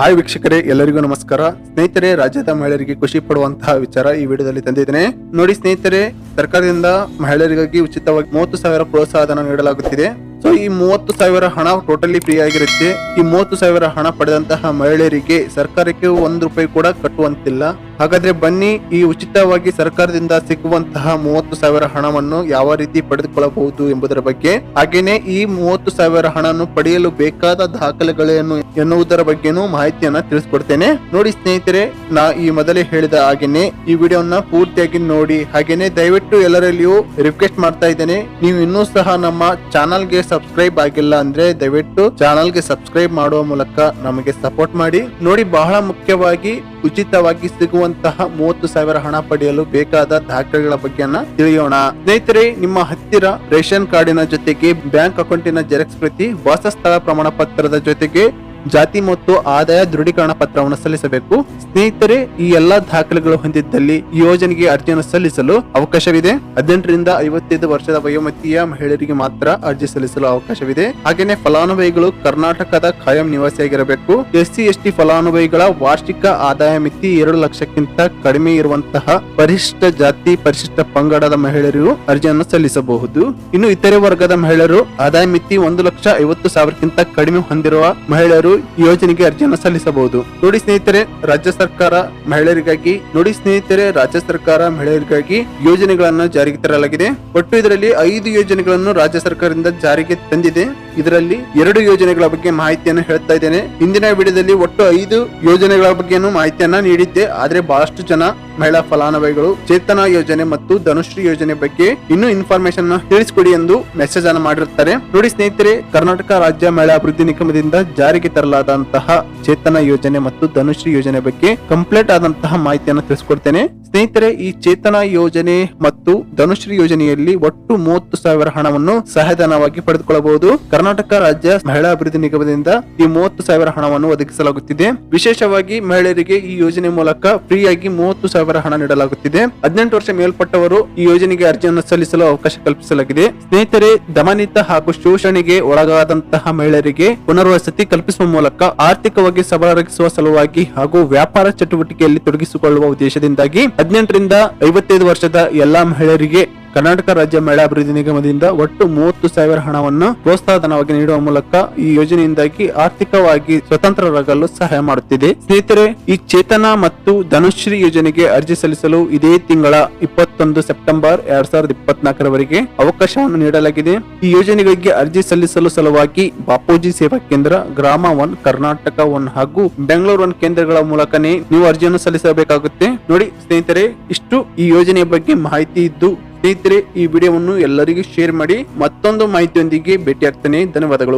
Hi ವೀಕ್ಷಕರೇ, ಎಲ್ಲರಿಗೂ ನಮಸ್ಕಾರ. ಸ್ನೇಹಿತರೆ, ರಾಜ್ಯದ ಮಹಿಳೆಯರಿಗೆ ಖುಷಿ ಪಡುವಂತಹ ವಿಚಾರ ಈ ವಿಡಿಯೋದಲ್ಲಿ ತಂದಿದ್ದೇನೆ. ನೋಡಿ ಸ್ನೇಹಿತರೆ, ಸರ್ಕಾರದಿಂದ ಮಹಿಳೆಯರಿಗಾಗಿ ಉಚಿತವಾಗಿ ಮೂವತ್ತು ಸಾವಿರ ಪ್ರೋತ್ಸಾಹಧನ ನೀಡಲಾಗುತ್ತಿದೆ. ಸೊ ಈ ಮೂವತ್ತು ಸಾವಿರ ಹಣ ಟೋಟಲಿ ಫ್ರೀ ಆಗಿರುತ್ತೆ. ಈ ಮೂವತ್ತು ಸಾವಿರ ಹಣ ಪಡೆದಂತಹ ಮಹಿಳೆಯರಿಗೆ ಸರ್ಕಾರಕ್ಕೆ ಒಂದು ರೂಪಾಯಿ ಕೂಡ ಕಟ್ಟುವಂತಿಲ್ಲ. ಹಾಗಾದ್ರೆ ಬನ್ನಿ, ಈ ಉಚಿತವಾಗಿ ಸರ್ಕಾರದಿಂದ ಸಿಗುವಂತಹ ಮೂವತ್ತು ಸಾವಿರ ಹಣವನ್ನು ಯಾವ ರೀತಿ ಪಡೆದುಕೊಳ್ಳಬಹುದು ಎಂಬುದರ ಬಗ್ಗೆ. ಹಾಗೇನೆ ಈ ಮೂವತ್ತು ಸಾವಿರ ಹಣವನ್ನು ಪಡೆಯಲು ಬೇಕಾದ ದಾಖಲೆಗಳೇನು ಎನ್ನುವುದರ ಬಗ್ಗೆನೂ ಮಾಹಿತಿಯನ್ನ ತಿಳಿಸ್ಕೊಡ್ತೇನೆ. ನೋಡಿ ಸ್ನೇಹಿತರೆ, ನಾ ಈ ಮೊದಲೇ ಹೇಳಿದ ಹಾಗೇನೆ ಈ ವಿಡಿಯೋನ ಪೂರ್ತಿಯಾಗಿ ನೋಡಿ. ಹಾಗೇನೆ ದಯವಿಟ್ಟು ಎಲ್ಲರಲ್ಲಿಯೂ ರಿಕ್ವೆಸ್ಟ್ ಮಾಡ್ತಾ ಇದ್ದೇನೆ. ನೀವು ಇನ್ನೂ ಸಹ ನಮ್ಮ ಚಾನಲ್ಗೆ ಸಬ್ಸ್ಕ್ರೈಬ್ ಆಗಿಲ್ಲ ಅಂದ್ರೆ ದಯವಿಟ್ಟು ಚಾನಲ್ಗೆ ಸಬ್ಸ್ಕ್ರೈಬ್ ಮಾಡುವ ಮೂಲಕ ನಮಗೆ ಸಪೋರ್ಟ್ ಮಾಡಿ. ನೋಡಿ, ಬಹಳ ಮುಖ್ಯವಾಗಿ ಉಚಿತವಾಗಿ ಸಿಗುವಂತಹ ಮೂವತ್ತು ಸಾವಿರ ಹಣ ಪಡೆಯಲು ಬೇಕಾದ ದಾಖಲೆಗಳ ಬಗ್ಗೆ ತಿಳಿಯೋಣ. ಸ್ನೇಹಿತರೆ, ನಿಮ್ಮ ಹತ್ತಿರ ರೇಷನ್ ಕಾರ್ಡಿನ ಜೊತೆಗೆ ಬ್ಯಾಂಕ್ ಅಕೌಂಟಿನ ಜೆರಾಕ್ಸ್ ಪ್ರತಿ ವಾಸಸ್ಥಳ ಪ್ರಮಾಣ ಪತ್ರದ ಜೊತೆಗೆ ಜಾತಿ ಮತ್ತು ಆದಾಯ ದೃಢೀಕರಣ ಪತ್ರವನ್ನು ಸಲ್ಲಿಸಬೇಕು. ಸ್ನೇಹಿತರೆ, ಈ ಎಲ್ಲಾ ದಾಖಲೆಗಳು ಹೊಂದಿದ್ದಲ್ಲಿ ಈ ಯೋಜನೆಗೆ ಅರ್ಜಿಯನ್ನು ಸಲ್ಲಿಸಲು ಅವಕಾಶವಿದೆ. ಹದಿನೆಂಟರಿಂದ ಐವತ್ತೈದು ವರ್ಷದ ವಯೋಮಿತಿಯ ಮಹಿಳೆಯರಿಗೆ ಮಾತ್ರ ಅರ್ಜಿ ಸಲ್ಲಿಸಲು ಅವಕಾಶವಿದೆ. ಹಾಗೇನೆ ಫಲಾನುಭವಿಗಳು ಕರ್ನಾಟಕದ ಕಾಯಂ ನಿವಾಸಿಯಾಗಿರಬೇಕು. ಎಸ್ಸಿ, ಎಸ್ಟಿ ಫಲಾನುಭವಿಗಳ ವಾರ್ಷಿಕ ಆದಾಯ ಮಿತಿ ಎರಡು ಲಕ್ಷಕ್ಕಿಂತ ಕಡಿಮೆ ಇರುವಂತಹ ಪರಿಶಿಷ್ಟ ಜಾತಿ, ಪರಿಶಿಷ್ಟ ಪಂಗಡದ ಮಹಿಳೆಯರು ಅರ್ಜಿಯನ್ನು ಸಲ್ಲಿಸಬಹುದು. ಇನ್ನು ಇತರೆ ವರ್ಗದ ಮಹಿಳೆಯರು ಆದಾಯ ಮಿತಿ ಒಂದು ಲಕ್ಷ ಐವತ್ತು ಸಾವಿರಕ್ಕಿಂತ ಕಡಿಮೆ ಹೊಂದಿರುವ ಮಹಿಳೆಯರು ಈ ಯೋಜನೆಗೆ ಅರ್ಜಿಯನ್ನು ಸಲ್ಲಿಸಬಹುದು. ನೋಡಿ ಸ್ನೇಹಿತರೆ, ರಾಜ್ಯ ಸರ್ಕಾರ ಮಹಿಳೆಯರಿಗಾಗಿ, ನೋಡಿ ಸ್ನೇಹಿತರೆ, ರಾಜ್ಯ ಸರ್ಕಾರ ಮಹಿಳೆಯರಿಗಾಗಿ ಯೋಜನೆಗಳನ್ನು ಜಾರಿಗೆ ತರಲಾಗಿದೆ. ಒಟ್ಟು ಇದರಲ್ಲಿ ಐದು ಯೋಜನೆಗಳನ್ನು ರಾಜ್ಯ ಸರ್ಕಾರದಿಂದ ಜಾರಿಗೆ ತಂದಿದೆ. ಇದರಲ್ಲಿ ಎರಡು ಯೋಜನೆಗಳ ಬಗ್ಗೆ ಮಾಹಿತಿಯನ್ನು ಹೇಳ್ತಾ ಇದ್ದೇನೆ. ಹಿಂದಿನ ವಿಡಿಯೋದಲ್ಲಿ ಒಟ್ಟು ಐದು ಯೋಜನೆಗಳ ಬಗ್ಗೆನೂ ಮಾಹಿತಿಯನ್ನ ನೀಡಿದ್ದೆ. ಆದ್ರೆ ಬಹಳಷ್ಟು ಜನ ಮಹಿಳಾ ಫಲಾನುಭವಿಗಳು ಚೇತನ ಯೋಜನೆ ಮತ್ತು ಧನುಶ್ರೀ ಯೋಜನೆ ಬಗ್ಗೆ ಇನ್ನೂ ಇನ್ಫಾರ್ಮೇಶನ್ ತಿಳಿಸಿಕೊಡಿ ಎಂದು ಮೆಸೇಜ್ ಅನ್ನು ಮಾಡಿರುತ್ತಾರೆ. ನೋಡಿ ಸ್ನೇಹಿತರೆ, ಕರ್ನಾಟಕ ರಾಜ್ಯ ಮಹಿಳಾ ಅಭಿವೃದ್ಧಿ ನಿಗಮದಿಂದ ಜಾರಿಗೆ ತರಲಾದಂತಹ ಚೇತನ ಯೋಜನೆ ಮತ್ತು ಧನುಶ್ರೀ ಯೋಜನೆ ಬಗ್ಗೆ ಕಂಪ್ಲೀಟ್ ಆದಂತಹ ಮಾಹಿತಿಯನ್ನು ತಿಳಿಸ್ಕೊಡ್ತೇನೆ. ಸ್ನೇಹಿತರೆ, ಈ ಚೇತನ ಯೋಜನೆ ಮತ್ತು ಧನುಶ್ರೀ ಯೋಜನೆಯಲ್ಲಿ ಒಟ್ಟು ಮೂವತ್ತು ಸಾವಿರ ಹಣವನ್ನು ಸಹಾಯಧನವಾಗಿ ಪಡೆದುಕೊಳ್ಳಬಹುದು. ಕರ್ನಾಟಕ ರಾಜ್ಯ ಮಹಿಳಾ ಅಭಿವೃದ್ಧಿ ನಿಗಮದಿಂದ ಈ ಮೂವತ್ತು ಸಾವಿರ ಹಣವನ್ನು ಒದಗಿಸಲಾಗುತ್ತಿದೆ. ವಿಶೇಷವಾಗಿ ಮಹಿಳೆಯರಿಗೆ ಈ ಯೋಜನೆ ಮೂಲಕ ಫ್ರೀಯಾಗಿ ಮೂವತ್ತು ಸಾವಿರ ಹಣ ನೀಡಲಾಗುತ್ತಿದೆ. ಹದಿನೆಂಟು ವರ್ಷ ಮೇಲ್ಪಟ್ಟವರು ಈ ಯೋಜನೆಗೆ ಅರ್ಜಿಯನ್ನು ಸಲ್ಲಿಸಲು ಅವಕಾಶ ಕಲ್ಪಿಸಲಾಗಿದೆ. ಸ್ನೇಹಿತರೆ, ದಮನಿತ ಹಾಗೂ ಶೋಷಣೆಗೆ ಒಳಗಾದಂತಹ ಮಹಿಳೆಯರಿಗೆ ಪುನರ್ವಸತಿ ಕಲ್ಪಿಸುವ ಮೂಲಕ ಆರ್ಥಿಕವಾಗಿ ಸಬಲರಾಗಿಸುವ ಸಲುವಾಗಿ ಹಾಗೂ ವ್ಯಾಪಾರ ಚಟುವಟಿಕೆಯಲ್ಲಿ ತೊಡಗಿಸಿಕೊಳ್ಳುವ ಉದ್ದೇಶದಿಂದಾಗಿ ಹದಿನೆಂಟರಿಂದ ಐವತ್ತೈದು ವರ್ಷದ ಎಲ್ಲಾ ಮಹಿಳೆಯರಿಗೆ ಕರ್ನಾಟಕ ರಾಜ್ಯ ಮಹಿಳಾ ಅಭಿವೃದ್ಧಿ ನಿಗಮದಿಂದ ಒಟ್ಟು ಮೂವತ್ತು ಸಾವಿರ ಹಣವನ್ನು ಪ್ರೋತ್ಸಾಹಧನವಾಗಿ ನೀಡುವ ಮೂಲಕ ಈ ಯೋಜನೆಯಿಂದಾಗಿ ಆರ್ಥಿಕವಾಗಿ ಸ್ವತಂತ್ರರಾಗಲು ಸಹಾಯ ಮಾಡುತ್ತಿದೆ. ಸ್ನೇಹಿತರೆ, ಈ ಚೇತನ ಮತ್ತು ಧನುಶ್ರೀ ಯೋಜನೆಗೆ ಅರ್ಜಿ ಸಲ್ಲಿಸಲು ಇದೇ ತಿಂಗಳ ಇಪ್ಪತ್ತೊಂದು ಸೆಪ್ಟೆಂಬರ್ ಎರಡ್ ಸಾವಿರದ ಇಪ್ಪತ್ನಾಲ್ಕರವರೆಗೆ ಅವಕಾಶವನ್ನು ನೀಡಲಾಗಿದೆ. ಈ ಯೋಜನೆಗಳಿಗೆ ಅರ್ಜಿ ಸಲ್ಲಿಸಲು ಸಲುವಾಗಿ ಬಾಪೂಜಿ ಸೇವಾ ಕೇಂದ್ರ, ಗ್ರಾಮ ಒನ್, ಕರ್ನಾಟಕ ಒನ್ ಹಾಗೂ ಬೆಂಗಳೂರು ಒನ್ ಕೇಂದ್ರಗಳ ಮೂಲಕನೇ ನೀವು ಅರ್ಜಿಯನ್ನು ಸಲ್ಲಿಸಬೇಕಾಗುತ್ತೆ. ನೋಡಿ ಸ್ನೇಹಿತರೆ, ಇಷ್ಟು ಈ ಯೋಜನೆಯ ಬಗ್ಗೆ ಮಾಹಿತಿ ಇದ್ದು ಸ್ನೇಹಿತರೆ ಈ ವಿಡಿಯೋವನ್ನು ಎಲ್ಲರಿಗೂ ಶೇರ್ ಮಾಡಿ ಮತ್ತೊಂದು ಮಾಹಿತಿಯೊಂದಿಗೆ ಭೇಟಿಯಾಗ್ತೇನೆ. ಧನ್ಯವಾದಗಳು.